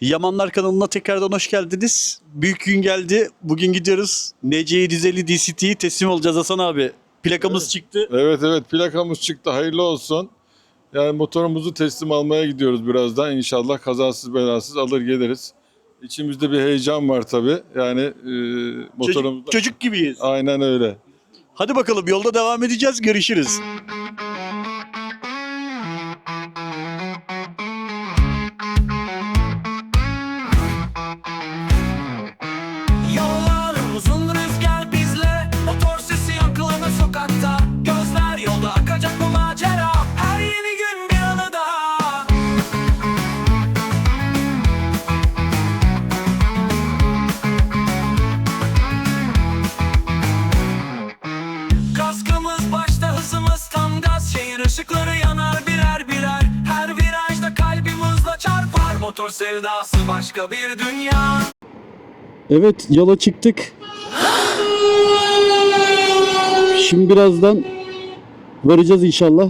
Yamanlar kanalına tekrardan hoş geldiniz. Büyük gün geldi. Bugün gidiyoruz. NC750 DCT'yi teslim olacağız Hasan abi. Plakamız çıktı. Evet evet plakamız çıktı hayırlı olsun. Yani motorumuzu teslim almaya gidiyoruz birazdan. İnşallah kazasız belasız alır geliriz. İçimizde bir heyecan var tabii. Yani e, motorumuz... Çocuk, çocuk gibiyiz. Aynen öyle. Hadi bakalım yolda devam edeceğiz. Görüşürüz. Motor sevdası başka bir dünya Evet yola çıktık. Şimdi birazdan varacağız inşallah.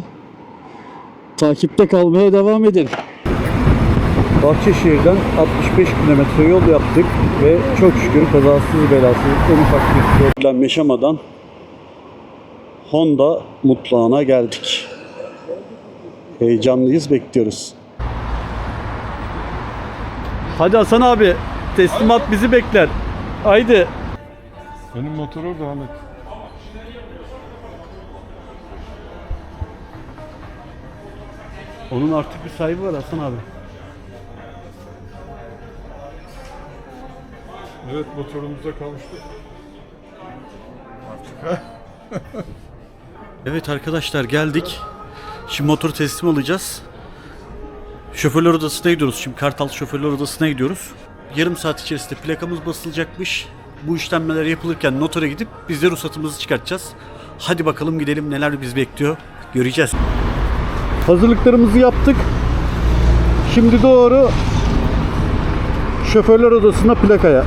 Takipte kalmaya devam edin. Bahçeşehir'den 65 kilometre yol yaptık ve çok şükür kazasız belasız en ufak bir problem yaşamadan Honda mutfağına geldik. Heyecanlıyız, bekliyoruz. Hadi Hasan abi, teslimat bizi bekler. Haydi. Benim motor orada Ahmet. Onun artık bir sahibi var Hasan abi. Evet motorumuzda kavuştu. Evet arkadaşlar geldik. Şimdi motoru teslim alacağız. Şoförler odasına gidiyoruz. Şimdi Kartal şoförler odasına gidiyoruz. Yarım saat içerisinde plakamız basılacakmış. Bu işlemler yapılırken notere gidip biz de ruhsatımızı çıkartacağız. Hadi bakalım gidelim neler biz bekliyor. Göreceğiz. Hazırlıklarımızı yaptık. Şimdi doğru şoförler odasına plakaya.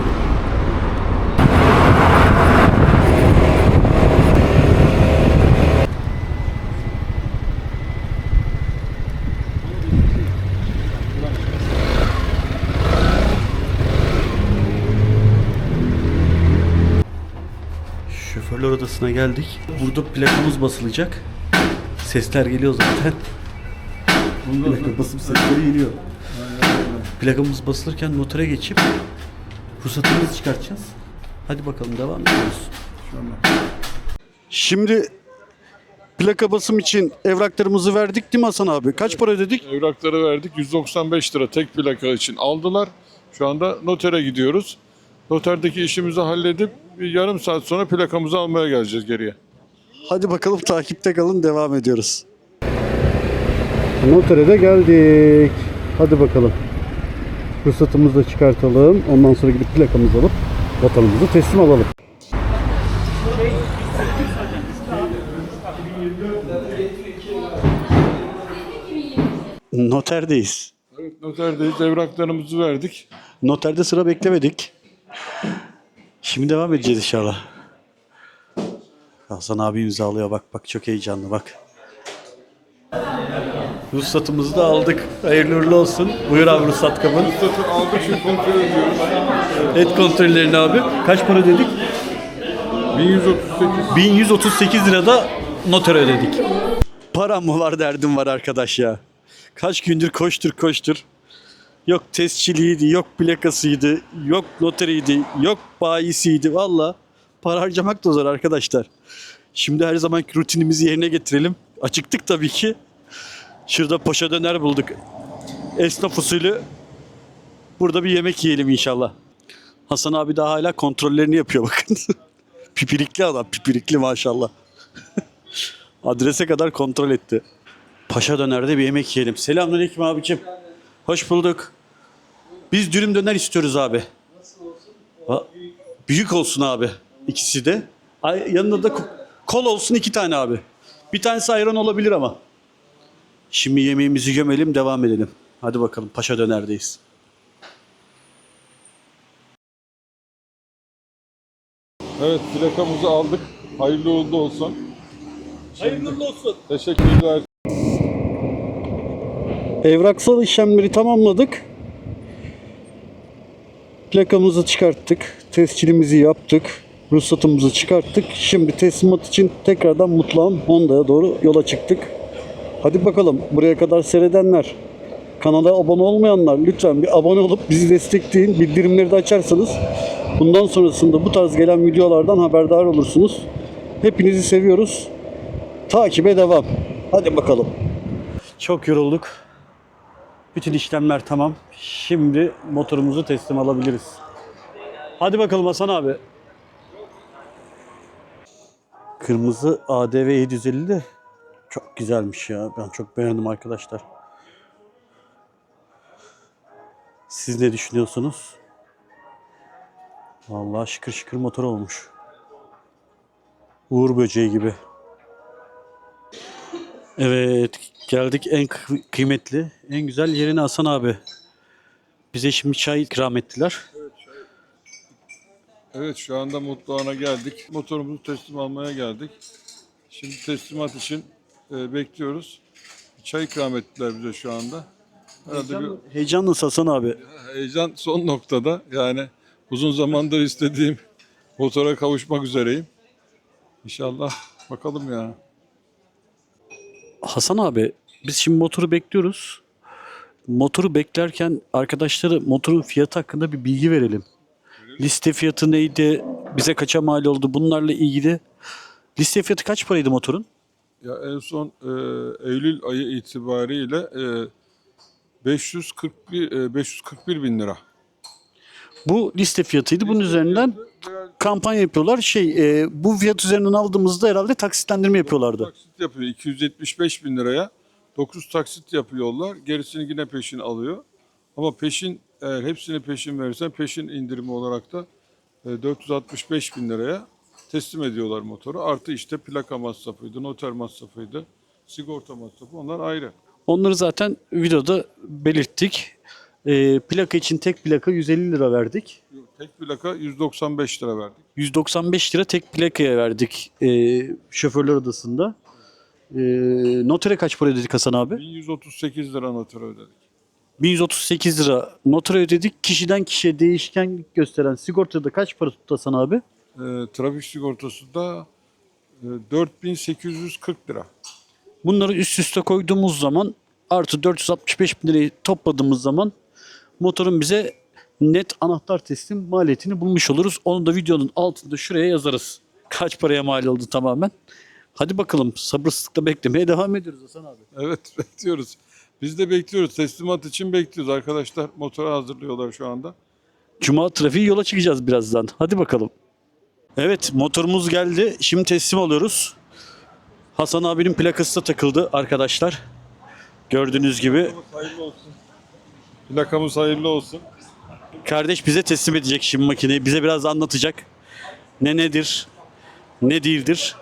Şoförler odasına geldik. Burada plakamız basılacak. Sesler geliyor zaten. Plaka basım sesleri geliyor. Plakamız basılırken notere geçip ruhsatımızı çıkartacağız. Hadi bakalım devam ediyoruz. Şimdi plaka basım için evraklarımızı verdik değil mi Hasan abi? Kaç para ödedik? Evrakları verdik 195 lira tek plaka için aldılar. Şu anda notere gidiyoruz. Noterdeki işimizi halledip bir yarım saat sonra plakamızı almaya geleceğiz geriye. Hadi bakalım takipte kalın devam ediyoruz. Notere de geldik. Hadi bakalım. Ruhsatımızı da çıkartalım. Ondan sonra gidip plakamızı alıp vatanımızı teslim alalım. Noterdeyiz. Evet noterdeyiz evraklarımızı verdik. Noterde sıra beklemedik. Şimdi devam edeceğiz inşallah. Hasan abi imzalıyor bak bak çok heyecanlı bak. Ruhsatımızı da aldık. Hayırlı uğurlu olsun. Buyur abi ruhsat kabın. Ruhsatı aldık şimdi kontrol ediyoruz. Et kontrollerini abi. Kaç para dedik? 1138. 1138 lirada notere ödedik. Param mı var derdim var arkadaş ya. Kaç gündür koştur koştur. Yok testçiliğiydi, yok plakasıydı, yok noteriydi, yok bayisiydi. Valla para harcamak da zor arkadaşlar. Şimdi her zamanki rutinimizi yerine getirelim. Acıktık tabii ki. Şurada poşa döner bulduk. Esnaf usulü. Burada bir yemek yiyelim inşallah. Hasan abi daha hala kontrollerini yapıyor bakın. pipirikli adam, pipirikli maşallah. Adrese kadar kontrol etti. Paşa dönerde bir yemek yiyelim. Selamünaleyküm abicim. Hoş bulduk. Biz dürüm döner istiyoruz abi. Nasıl olsun? Büyük olsun abi. İkisi de. Ay, yanında da ko- kol olsun iki tane abi. Bir tanesi ayran olabilir ama. Şimdi yemeğimizi gömelim devam edelim. Hadi bakalım Paşa dönerdeyiz. Evet plakamızı aldık. Hayırlı uğurlu olsun. Hayırlı olsun. Teşekkürler. Evraksal işlemleri tamamladık. Plakamızı çıkarttık. Tescilimizi yaptık. Ruhsatımızı çıkarttık. Şimdi teslimat için tekrardan Mutluğan Honda'ya doğru yola çıktık. Hadi bakalım buraya kadar seyredenler, kanala abone olmayanlar lütfen bir abone olup bizi destekleyin. Bildirimleri de açarsanız bundan sonrasında bu tarz gelen videolardan haberdar olursunuz. Hepinizi seviyoruz. Takibe devam. Hadi bakalım. Çok yorulduk. Bütün işlemler tamam. Şimdi motorumuzu teslim alabiliriz. Hadi bakalım Hasan abi. Kırmızı ADV 750 de çok güzelmiş ya. Ben çok beğendim arkadaşlar. Siz ne düşünüyorsunuz? Vallahi şıkır şıkır motor olmuş. Uğur böceği gibi. Evet, geldik en kı- kıymetli, en güzel yerine Hasan abi. Bize şimdi çay ikram ettiler. Evet şu anda Mutluhan'a geldik. Motorumuzu teslim almaya geldik. Şimdi teslimat için e, bekliyoruz. Çay ikram ettiler bize şu anda. Herhalde bir Heyecanlı Hasan abi. heyecan son noktada. Yani uzun zamandır istediğim motora kavuşmak üzereyim. İnşallah bakalım ya. Hasan abi, biz şimdi motoru bekliyoruz. Motoru beklerken arkadaşlara motorun fiyatı hakkında bir bilgi verelim. Liste fiyatı neydi? Bize kaça mal oldu? Bunlarla ilgili. Liste fiyatı kaç paraydı motorun? Ya en son e, Eylül ayı itibariyle e, 541 e, 541 bin lira. Bu liste fiyatıydı. Bunun üzerinden kampanya yapıyorlar. Şey, e, bu fiyat üzerinden aldığımızda herhalde taksitlendirme yapıyorlardı. Taksit yapıyor 275 bin liraya. 9 taksit yapıyorlar. Gerisini yine peşin alıyor. Ama peşin eğer hepsini peşin verirsen peşin indirimi olarak da e, 465 bin liraya teslim ediyorlar motoru. Artı işte plaka masrafıydı, noter masrafıydı, sigorta masrafı onlar ayrı. Onları zaten videoda belirttik. E, plaka için tek plaka 150 lira verdik. Tek plaka 195 lira verdik. 195 lira tek plakaya verdik e, şoförler odasında. E, notere kaç para ödedik Hasan abi? 1138 lira noter ödedik. 1138 lira notere ödedik. Kişiden kişiye değişken gösteren sigortada kaç para tuttu Hasan abi? E, trafik sigortası da e, 4840 lira. Bunları üst üste koyduğumuz zaman artı 465 bin lirayı topladığımız zaman motorun bize net anahtar teslim maliyetini bulmuş oluruz. Onu da videonun altında şuraya yazarız. Kaç paraya mal oldu tamamen. Hadi bakalım sabırsızlıkla beklemeye devam ediyoruz Hasan abi. Evet bekliyoruz. Biz de bekliyoruz. Teslimat için bekliyoruz. Arkadaşlar motoru hazırlıyorlar şu anda. Cuma trafiği yola çıkacağız birazdan. Hadi bakalım. Evet motorumuz geldi. Şimdi teslim alıyoruz. Hasan abinin plakası da takıldı arkadaşlar. Gördüğünüz gibi Hayırlı olsun. Plakamız hayırlı olsun. Kardeş bize teslim edecek şimdi makineyi. Bize biraz anlatacak. Ne nedir? Ne değildir?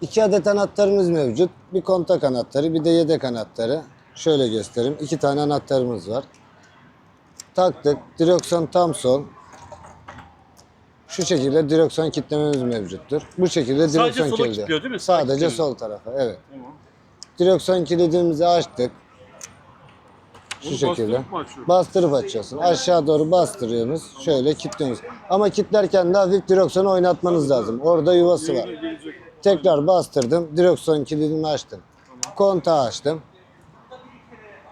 İki adet anahtarımız mevcut. Bir kontak anahtarı, bir de yedek anahtarı. Şöyle göstereyim. İki tane anahtarımız var. Taktık. Direksiyon tam sol. Şu şekilde direksiyon kitlememiz mevcuttur. Bu şekilde Sadece direksiyon sola kilidi. kilitliyor değil mi? Sadece Kilitliyor. sol tarafa. Evet. Direksiyon kilidimizi açtık. Şu Bunu şekilde. bastırıp mı açıyoruz? Bastırıp açıyorsun. Aşağı doğru bastırıyorsunuz. Şöyle kilitliyorsunuz. Ama kilitlerken de hafif direksiyonu oynatmanız lazım. Orada yuvası var. Tekrar bastırdım. Direksiyon kilidini açtım. Kontağı açtım.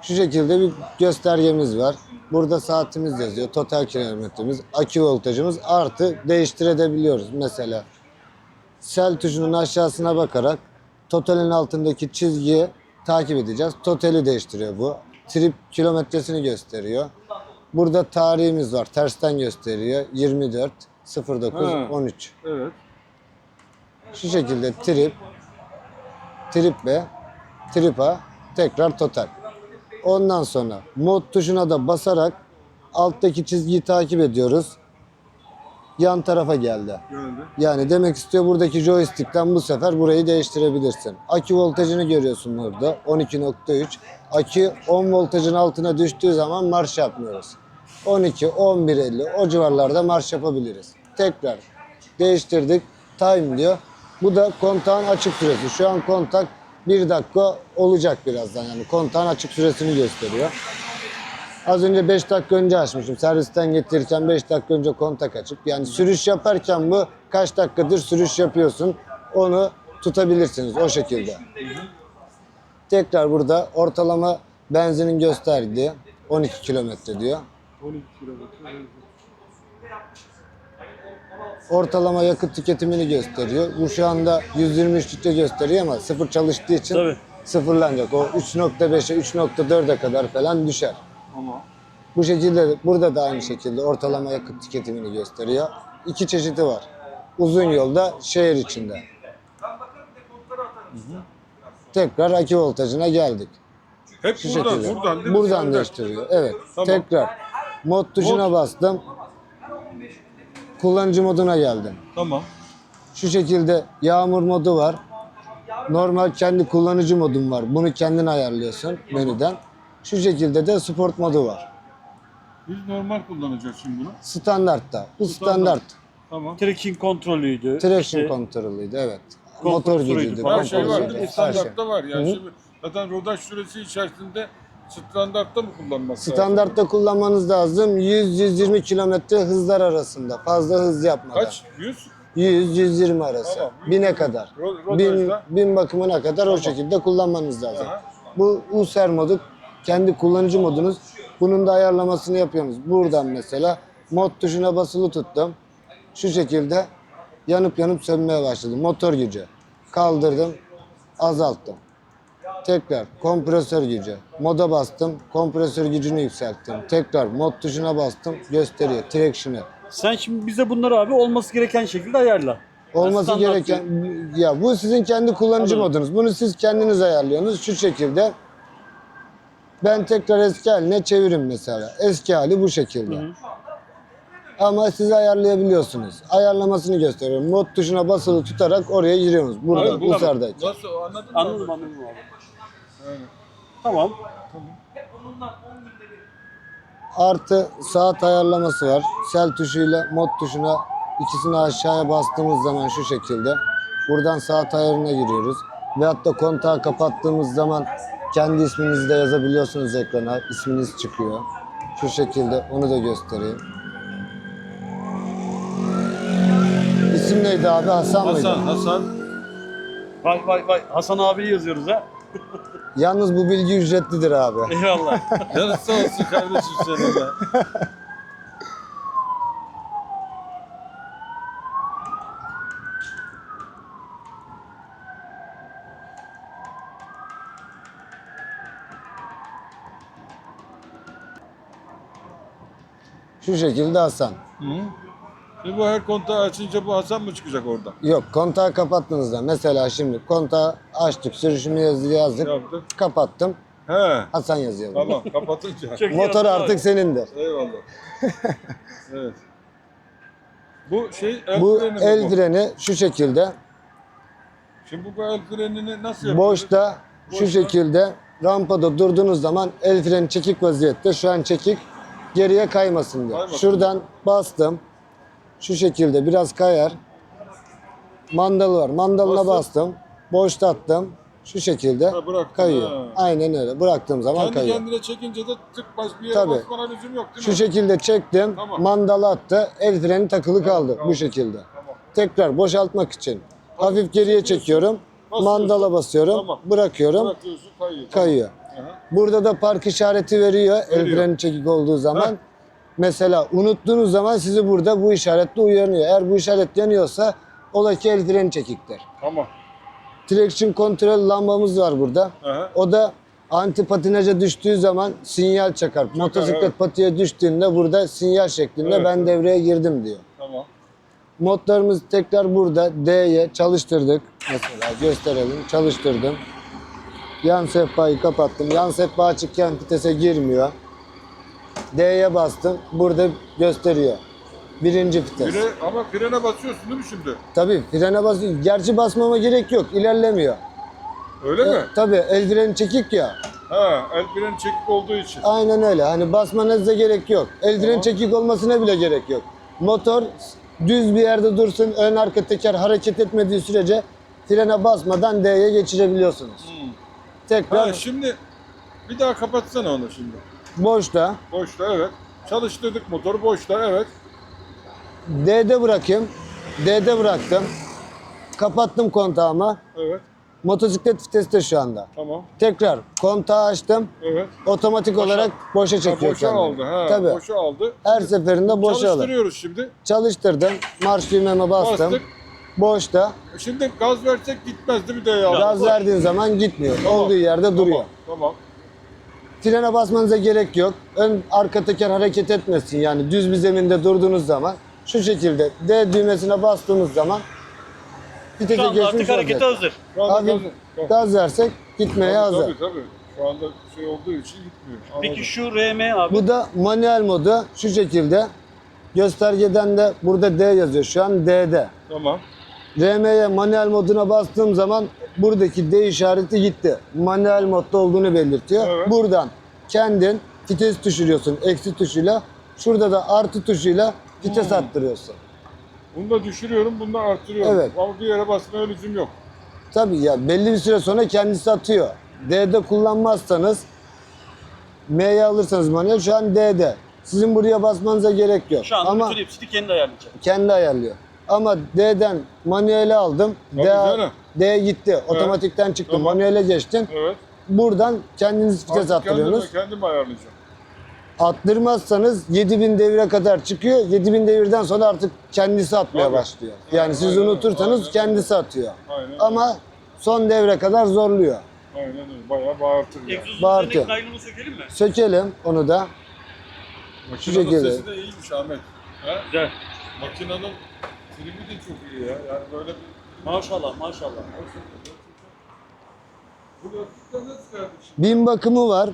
Şu şekilde bir göstergemiz var. Burada saatimiz yazıyor. Total kilometremiz, akü voltajımız artı değiştirebiliyoruz. Mesela sel tuşunun aşağısına bakarak totalin altındaki çizgiyi takip edeceğiz. Totali değiştiriyor bu. Trip kilometresini gösteriyor. Burada tarihimiz var. Tersten gösteriyor. 24 09 Ha. 13. Evet. Şu şekilde trip, trip ve trip A, tekrar total. Ondan sonra mod tuşuna da basarak alttaki çizgiyi takip ediyoruz. Yan tarafa geldi. Geldi. Yani demek istiyor buradaki joystick'ten bu sefer burayı değiştirebilirsin. Akü voltajını görüyorsun burada 12.3. Akü 10 voltajın altına düştüğü zaman marş yapmıyoruz. 12, 11, 50 o civarlarda marş yapabiliriz. Tekrar değiştirdik. Time diyor. Bu da kontağın açık süresi. Şu an kontak 1 dakika olacak birazdan. Yani kontağın açık süresini gösteriyor. Az önce 5 dakika önce açmışım. Servisten getirirken 5 dakika önce kontak açıp yani sürüş yaparken bu kaç dakikadır sürüş yapıyorsun onu tutabilirsiniz o şekilde. Tekrar burada ortalama benzinin gösterdiği 12 kilometre diyor. 12 kilometre. Ortalama yakıt tüketimini gösteriyor. Bu şu anda 123 litre gösteriyor ama sıfır çalıştığı için Tabii. sıfırlanacak. O 3.5'e 3.4'e kadar falan düşer. Ama Bu şekilde burada da aynı şekilde ortalama yakıt tüketimini gösteriyor. İki çeşidi var. Uzun yolda şehir içinde. Tekrar akü voltajına geldik. Hep Şu buradan, şekilde. buradan değil mi? Buradan değiştiriyor. Evet. Tamam. Tekrar mod tuşuna bastım. Kullanıcı moduna geldim. Tamam. Şu şekilde yağmur modu var. Normal kendi kullanıcı modun var. Bunu kendin ayarlıyorsun menüden. Şu şekilde de sport modu var. Biz normal kullanacağız şimdi bunu. Standartta. Bu Standart. standart. Tamam. trekking kontrolüydü. Traction İşte kontrolüydü evet. Motor gücüydü. Her şey var değil mi? her şey. Standartta var. Yani Hı hı. şimdi zaten rodaj süresi içerisinde standartta mı kullanmak lazım? Standartta kullanmanız lazım. 100-120 kilometre hızlar arasında. Fazla hız yapmadan. Kaç? 100? 100-120 arası. Tamam. Bine kadar. Ro- Bin, bin bakımına kadar o şekilde kullanmanız lazım. Aha. Bu USER modu kendi kullanıcı modunuz. Bunun da ayarlamasını yapıyorsunuz. Buradan mesela mod tuşuna basılı tuttum. Şu şekilde yanıp yanıp sönmeye başladı. Motor gücü. Kaldırdım, azalttım. Tekrar kompresör gücü. Moda bastım, kompresör gücünü yükselttim. Tekrar mod tuşuna bastım, gösteriyor. Traction'ı. Sen şimdi bize bunları abi olması gereken şekilde ayarla. Olması Standart gereken ya bu sizin kendi kullanıcı Anladım. modunuz. Bunu siz kendiniz ayarlıyorsunuz şu şekilde. Ben tekrar eski haline çevirim mesela. Eski hali bu şekilde. Ama siz ayarlayabiliyorsunuz. Ayarlamasını gösteriyorum. Mod tuşuna basılı tutarak oraya giriyorsunuz. Burada bu- Usar'dayken. Nasıl anladın mı? Anladım anladım abi. Yani. Tamam. Artı saat ayarlaması var. Sel tuşuyla mod tuşuna ikisini aşağıya bastığımız zaman şu şekilde. Buradan saat ayarına giriyoruz. Ve hatta kontağı kapattığımız zaman kendi isminizi de yazabiliyorsunuz ekrana. İsminiz çıkıyor. Şu şekilde onu da göstereyim. İsim neydi abi? Hasan mıydı? Hasan, Hasan. Vay vay vay. Hasan abi yazıyoruz ha. Yalnız bu bilgi ücretlidir abi. Eyvallah. Yarısı olsun kardeşim senin de. Şu şekilde Hasan. Şimdi bu her kontağı açınca bu Hasan mı çıkacak orada? Yok kontağı kapattığınızda mesela şimdi kontağı açtık sürüşümü yazı yazdık. Yaptık. Kapattım. He. Hasan yazıyor. Tamam kapatınca. Çok iyi Motor Hasan abi. artık senindir. Eyvallah. evet. Bu şey el Bu freni mi el bu? freni şu şekilde. Şimdi bu el frenini nasıl yapıyoruz? Boşta şu Boşta. şekilde rampada durduğunuz zaman el freni çekik vaziyette. Şu an çekik geriye kaymasın diye. Kaymasın. Şuradan bastım. Şu şekilde biraz kayar. Mandalı var. Mandalına Bastın. bastım. Boşta attım. Şu şekilde Ha, bıraktın, kayıyor. ha. Aynen öyle. Bıraktığım zaman Kendi kayıyor. kendine çekince de tık baş bir yere Tabii. basmana lüzum yok değil Şu mi? şekilde çektim. Tamam. Mandalı attı. El freni takılı kaldı tamam. bu şekilde. Tamam. Tekrar boşaltmak için hafif geriye çekiyorum. Basıyorsun. Mandala basıyorum. Tamam. Bırakıyorum. Bırakıyorsun kayıyor. Kayıyor. Burada da park işareti veriyor. El Veriyor. freni çekik olduğu zaman. Heh. Mesela unuttuğunuz zaman sizi burada bu işaretle uyanıyor. Eğer bu işaret yanıyorsa ola ki el freni çekiktir. Tamam. Traction kontrol lambamız var burada. Aha. O da anti patinaja düştüğü zaman sinyal çakar. Motosiklet evet. patiye düştüğünde burada sinyal şeklinde Evet, ben evet. devreye girdim diyor. Tamam. Modlarımız tekrar burada D'ye çalıştırdık. Mesela gösterelim. Çalıştırdım. Yan sehpayı kapattım. Yan sehpa açıkken vitese girmiyor. D'ye bastım. Burada gösteriyor. Birinci vites. Fre, ama frene basıyorsun değil mi şimdi? Tabii frene basıyor. Gerçi basmama gerek yok. İlerlemiyor. Öyle mi? Tabii el freni çekik ya. Ha, el freni çekik olduğu için. Aynen öyle. Hani basmanıza gerek yok. El freni Tamam. çekik olmasına bile gerek yok. Motor düz bir yerde dursun. Ön arka teker hareket etmediği sürece frene basmadan D'ye geçirebiliyorsunuz. Hmm. Tekrar Ha, şimdi bir daha kapatsana onu şimdi. boşta. Boşta evet. Çalıştırdık motoru boşta evet. D'de bırakayım. D'de bıraktım. Kapattım kontağımı. Evet. Motosiklet viteste şu anda. Tamam. Tekrar kontağı açtım. Evet. Otomatik olarak boşa Ha, çekiyor boşa kendini. aldı. Ha, Tabii. boşa aldı. Her seferinde boşa alır. Çalıştırıyoruz şimdi. Çalıştırdım. Marş düğmeme bastım. Bastık. Boşta. Şimdi gaz versek gitmez değil mi D'ye aldı? Gaz verdiğin zaman gitmiyor. Tamam. Olduğu yerde duruyor. Tamam. Frene basmanıza gerek yok. Ön arka teker hareket etmesin. Yani düz bir zeminde durduğunuz zaman şu şekilde D düğmesine bastığınız zaman vitese geçmiş artık harekete hazır. Şu anda Hafif gaz- gaz versek gitmeye Tabii, hazır. Tabii tabii. Şu anda şey olduğu için gitmiyor. Anladım. Peki şu RM abi. Bu da manuel modu şu şekilde. Göstergeden de burada D yazıyor. Şu an D'de. Tamam. RM'ye manuel moduna bastığım zaman buradaki D işareti gitti. Manuel modda olduğunu belirtiyor. Evet. Buradan kendin vites düşürüyorsun eksi tuşuyla. Şurada da artı tuşuyla vites Hmm. attırıyorsun. Bunu da düşürüyorum, bunu da arttırıyorum. Evet. Ama bir yere basmaya lüzum yok. Tabii ya belli bir süre sonra kendisi atıyor. D'de kullanmazsanız M'ye alırsanız manuel şu an D'de. Sizin buraya basmanıza gerek yok. Şu anda Ama bütün hepsini kendi ayarlayacak. kendi ayarlıyor. Ama D'den manuele aldım. Tabii D, canım. D gitti. Otomatikten çıktım. Tamam. Manuele geçtim. Evet. Buradan kendiniz vites Artık attırıyorsunuz. kendime, kendim ayarlayacağım. Attırmazsanız 7000 devire kadar çıkıyor. 7000 devirden sonra artık kendisi atmaya Tabii. başlıyor. Yani siz Aynen, unutursanız aynen. kendisi atıyor. Aynen. Ama son devre kadar zorluyor. Aynen öyle. Bayağı bağırtır yani. Egzozun Bağırtıyor. sökelim mi? Sökelim onu da. Makinenin şekilde. sesi de iyiymiş Ahmet. He? Güzel. Makinenin filmi de çok iyi ya. Yani böyle bir... Maşallah maşallah. Bu lastikler nasıl kardeşim? Bin bakımı var.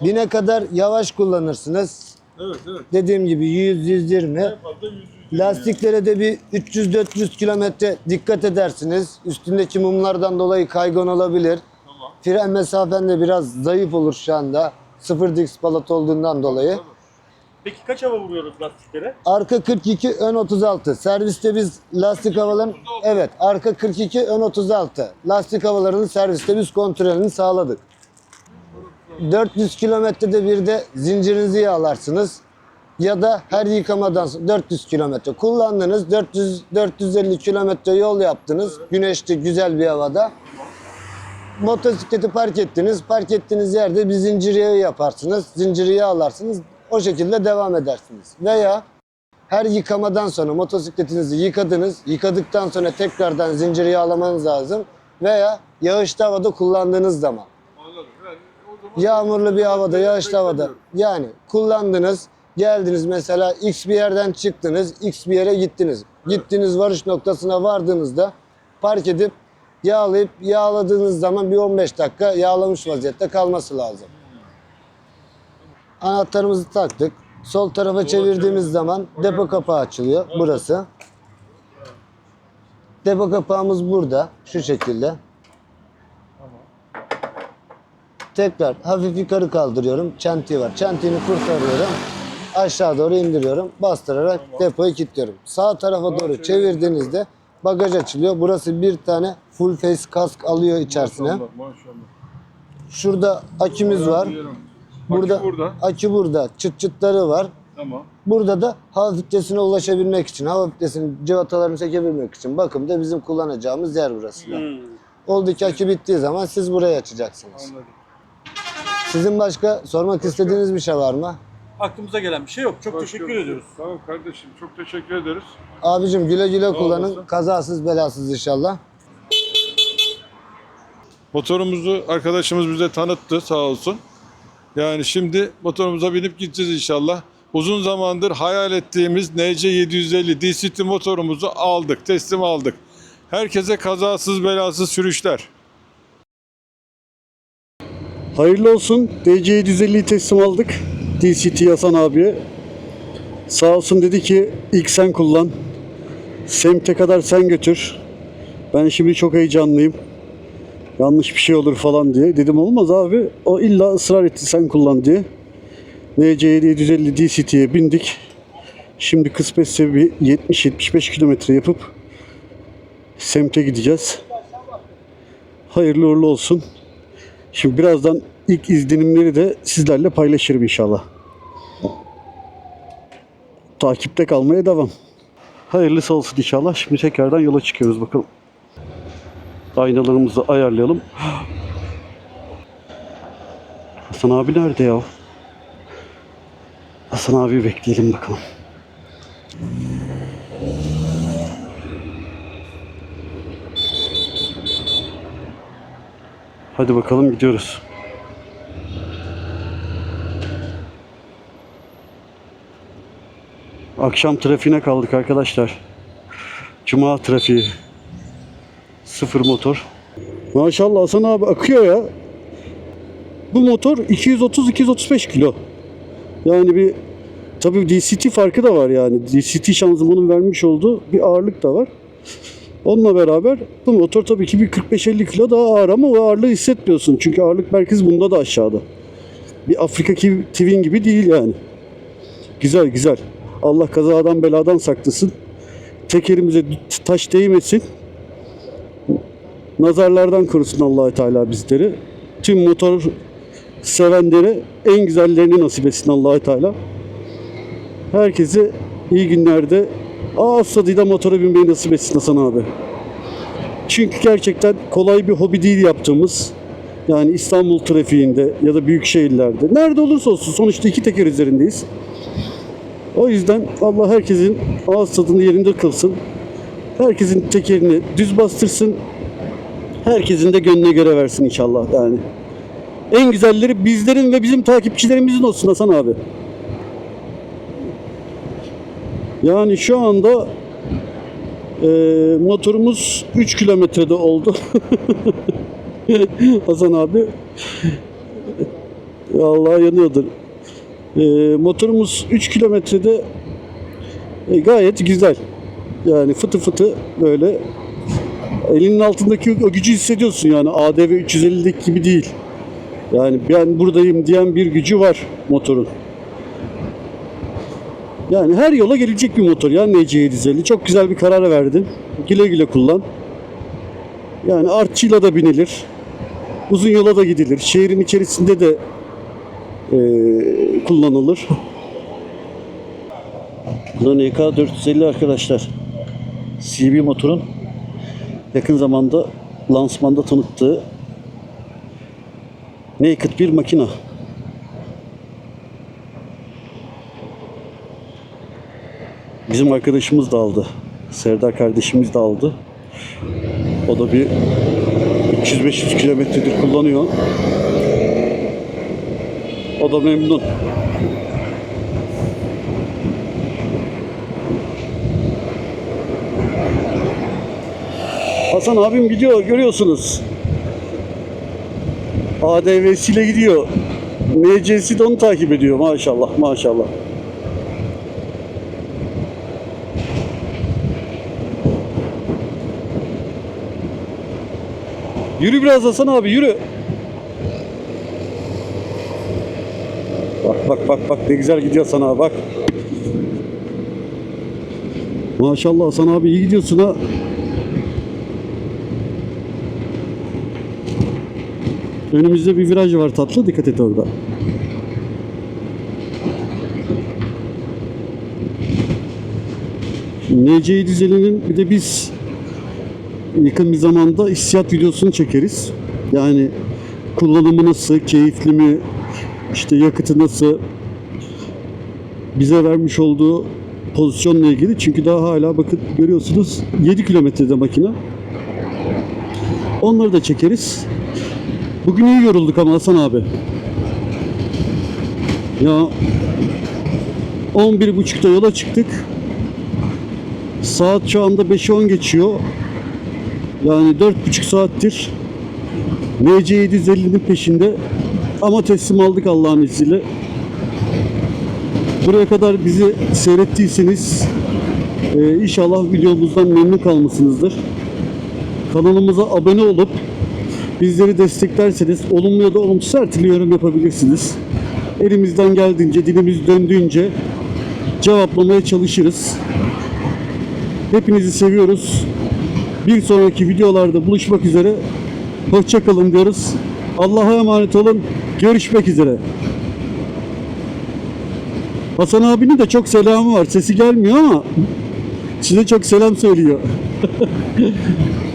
Bine kadar yavaş kullanırsınız. Evet evet. Dediğim gibi 100-120. En fazla 100 100 Lastiklere de bir 300-400 kilometre dikkat edersiniz. Üstündeki mumlardan dolayı kaygan olabilir. Tamam. Fren mesafen de biraz zayıf olur şu anda. Sıfır disk palat olduğundan dolayı. Peki kaç hava vuruyoruz lastiklere? Arka 42, ön 36. Serviste biz lastik havaların... Evet, arka 42, ön 36. Lastik havalarının serviste biz kontrolünü sağladık. 400 kilometrede bir de zincirinizi yağlarsınız. Ya da her yıkamadan sonra 400 kilometre kullandınız. 400 450 kilometre yol yaptınız. Güneşli güzel bir havada. Motosikleti park ettiniz. Park ettiğiniz yerde bir zincir yağı yaparsınız. Zinciri yağlarsınız. O şekilde devam edersiniz. Veya her yıkamadan sonra motosikletinizi yıkadınız. Yıkadıktan sonra tekrardan zinciri yağlamanız lazım. Veya yağışlı havada kullandığınız zaman. Anladım. Yani zaman Yağmurlu bir havada, yağışlı havada. Yani kullandınız, geldiniz mesela X bir yerden çıktınız, X bir yere gittiniz. Gittiğiniz varış noktasına vardığınızda park edip yağlayıp yağladığınız zaman bir 15 dakika yağlamış vaziyette kalması lazım. Anahtarımızı taktık. Sol tarafa çevirdiğimiz zaman depo kapağı açılıyor. Burası. Depo kapağımız burada. Şu şekilde. Tekrar hafif yukarı kaldırıyorum. Çentiği var. Çentiğini kurtarıyorum. Aşağı doğru indiriyorum. Bastırarak depoyu kilitliyorum. Sağ tarafa doğru çevirdiğinizde bagaj açılıyor. Burası bir tane full face kask alıyor içerisine. Şurada akümüz var. Burada Akü burada. akü burada. Çıt çıtları var. Tamam. Burada da hava filtresine ulaşabilmek için, hava filtresinin cıvatalarını çekebilmek için bakımda bizim kullanacağımız yer burası. Hmm. Oldu ki akü bittiği zaman siz burayı açacaksınız. Anladım. Sizin başka sormak istediğiniz bir şey var mı? Aklımıza gelen bir şey yok. Çok teşekkür Başka- ediyoruz. Tamam kardeşim çok teşekkür ederiz. Abicim güle güle kullanın. Kazasız belasız inşallah. Motorumuzu arkadaşımız bize tanıttı sağ olsun. Yani şimdi motorumuza binip gideceğiz inşallah. Uzun zamandır hayal ettiğimiz NC750 DCT motorumuzu aldık, teslim aldık. Herkese kazasız belasız sürüşler. Hayırlı olsun. DC 750'yi teslim aldık. DCT Hasan abiye. Sağ olsun dedi ki ilk sen kullan. Semte kadar sen götür. Ben şimdi çok heyecanlıyım. Yanlış bir şey olur falan diye. Dedim olmaz abi. O illa ısrar etti sen kullan diye. NC 750 DCT'ye bindik. Şimdi kısmetse bir 70-75 kilometre yapıp semte gideceğiz. Hayırlı uğurlu olsun. Şimdi birazdan ilk izlenimleri de sizlerle paylaşırım inşallah. Takipte kalmaya devam. Hayırlısı olsun inşallah. Şimdi tekrardan yola çıkıyoruz bakalım. Aynalarımızı ayarlayalım. Hasan abi nerede ya? Hasan abi bekleyelim bakalım. Hadi bakalım gidiyoruz. Akşam trafiğine kaldık arkadaşlar. Cuma trafiği. Sıfır motor. Maşallah Hasan abi akıyor ya. Bu motor 230-235 kilo. Yani bir tabii DCT farkı da var yani. DCT şanzımanın vermiş olduğu bir ağırlık da var. Onunla beraber bu motor tabii ki bir 45-50 kilo daha ağır ama o ağırlığı hissetmiyorsun. Çünkü ağırlık merkezi bunda da aşağıda. Bir Afrika Twin gibi değil yani. Güzel güzel. Allah kazadan beladan saklasın. Tekerimize taş değmesin. Nazarlardan korusun Allahü Teala bizleri. Tüm motor sevenlere en güzellerini nasip etsin Allahü Teala. Herkese iyi günlerde ağız tadıyla motora binmeyi nasip etsin Hasan abi. Çünkü gerçekten kolay bir hobi değil yaptığımız. Yani İstanbul trafiğinde ya da büyük şehirlerde. Nerede olursa olsun sonuçta iki teker üzerindeyiz. O yüzden Allah herkesin ağız tadını yerinde kılsın. Herkesin tekerini düz bastırsın. Herkesin de gönlüne göre versin inşallah yani. En güzelleri bizlerin ve bizim takipçilerimizin olsun Hasan abi. Yani şu anda e, motorumuz 3 kilometrede oldu. Hasan abi. Allah yanıyordur. E, motorumuz 3 kilometrede e, gayet güzel. Yani fıtı fıtı böyle elinin altındaki o gücü hissediyorsun yani ADV 350'deki gibi değil. Yani ben buradayım diyen bir gücü var motorun. Yani her yola gelecek bir motor ya NC750. Çok güzel bir karar verdin. Güle güle kullan. Yani artçıyla da binilir. Uzun yola da gidilir. Şehrin içerisinde de eee, kullanılır. Bu da NK 450 arkadaşlar. CB motorun yakın zamanda lansmanda tanıttığı naked bir makina. Bizim arkadaşımız da aldı. Serdar kardeşimiz de aldı. O da bir 300-500 kilometredir kullanıyor. O da memnun. Hasan abim gidiyor görüyorsunuz. ADV'siyle gidiyor. MC'si de onu takip ediyor maşallah maşallah. Yürü biraz Hasan abi yürü. Bak bak bak bak ne güzel gidiyor Hasan abi bak. Maşallah Hasan abi iyi gidiyorsun ha. Önümüzde bir viraj var tatlı dikkat et orada. NC Dizeli'nin bir de biz yakın bir zamanda hissiyat videosunu çekeriz. Yani kullanımı nasıl, keyifli mi, işte yakıtı nasıl, bize vermiş olduğu pozisyonla ilgili. Çünkü daha hala bakın görüyorsunuz 7 kilometrede makine. Onları da çekeriz. Bugün iyi yorulduk ama Hasan abi. Ya 11.30'da yola çıktık. Saat şu anda 5'e 10 geçiyor. Yani 4,5 saattir MC750'nin peşinde ama teslim aldık Allah'ın izniyle. Buraya kadar bizi seyrettiyseniz e, inşallah videomuzdan memnun kalmışsınızdır. Kanalımıza abone olup Bizleri desteklerseniz olumlu ya da olumsuz her türlü yorum yapabilirsiniz. Elimizden geldiğince, dilimiz döndüğünce cevaplamaya çalışırız. Hepinizi seviyoruz. Bir sonraki videolarda buluşmak üzere. Hoşçakalın diyoruz. Allah'a emanet olun. Görüşmek üzere. Hasan abinin de çok selamı var. Sesi gelmiyor ama size çok selam söylüyor.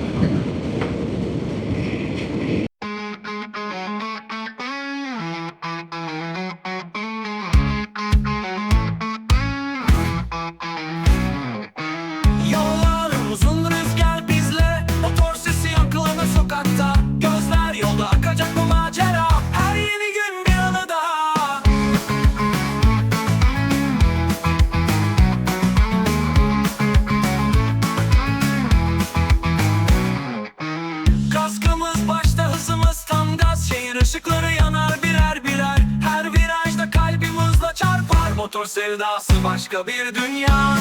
Motor sevdası başka bir dünya.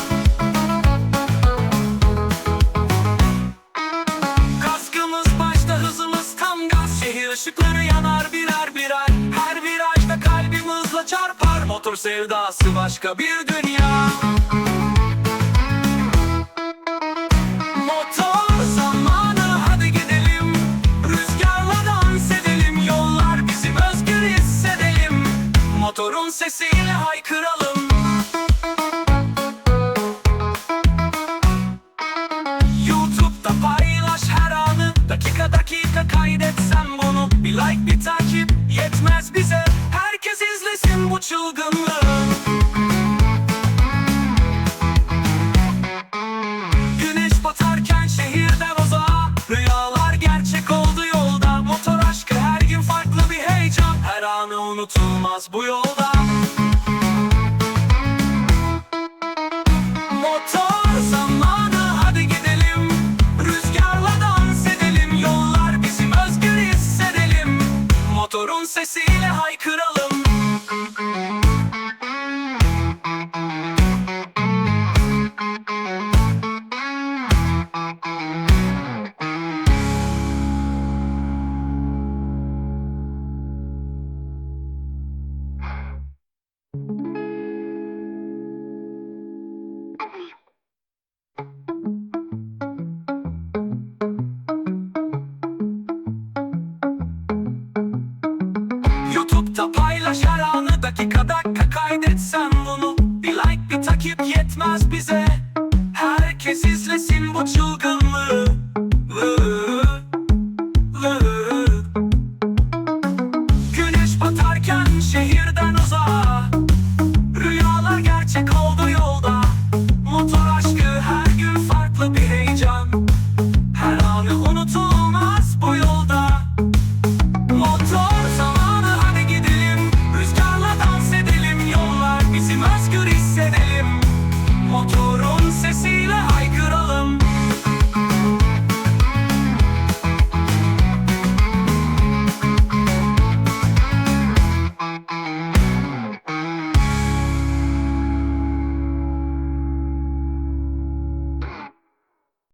Kaskımız başta hızımız tam gaz. Şehir ışıkları yanar birer birer. Her virajda kalbim hızla çarpar. Motor sevdası başka bir dünya. Motorun sesi 뭐야? her anı dakikada kaydetsen bunu. Bir like bir takip yetmez bize. Herkes izlesin bu çılgın